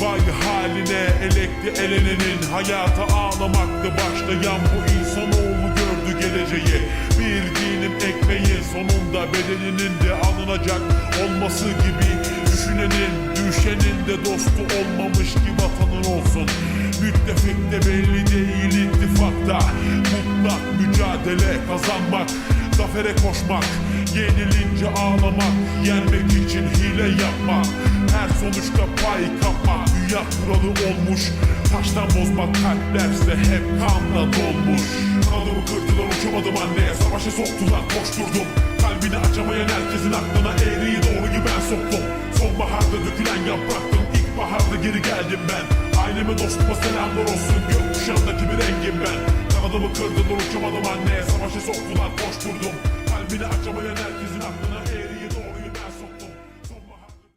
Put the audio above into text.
Vay haline elekti elenenin. Hayata ağlamakta başlayan bu insanoğlu gördü geleceği. Bir dilim ekmeğin sonunda bedeninin de alınacak olması gibi. Düşünenin düşenin de dostu olmamış ki vatanın olsun. Müttefik de belli değil ittifakta. Mutlak mücadele kazanmak Zafere koşmak Yenilince ağlamak Yenmek için hile yapmak. Her sonuçta pay kapmak Dünya kuralı olmuş. Taştan bozmak kalplerse hep kanla dolmuş. Kanadımı kırdılar uçamadım anneye. Savaşa soktular koşturdum. Kalbini açamayan herkesin aklına eğriyi doğruyu ben soktum. Sonbaharda dökülen yapraktım İlkbaharda geri geldim ben. Aileme dostuma selamlar olsun. Ben Kanadımı kırdılar uçamadım anneye Savaşa soktular koşturdum. Kalbini açamayan herkesin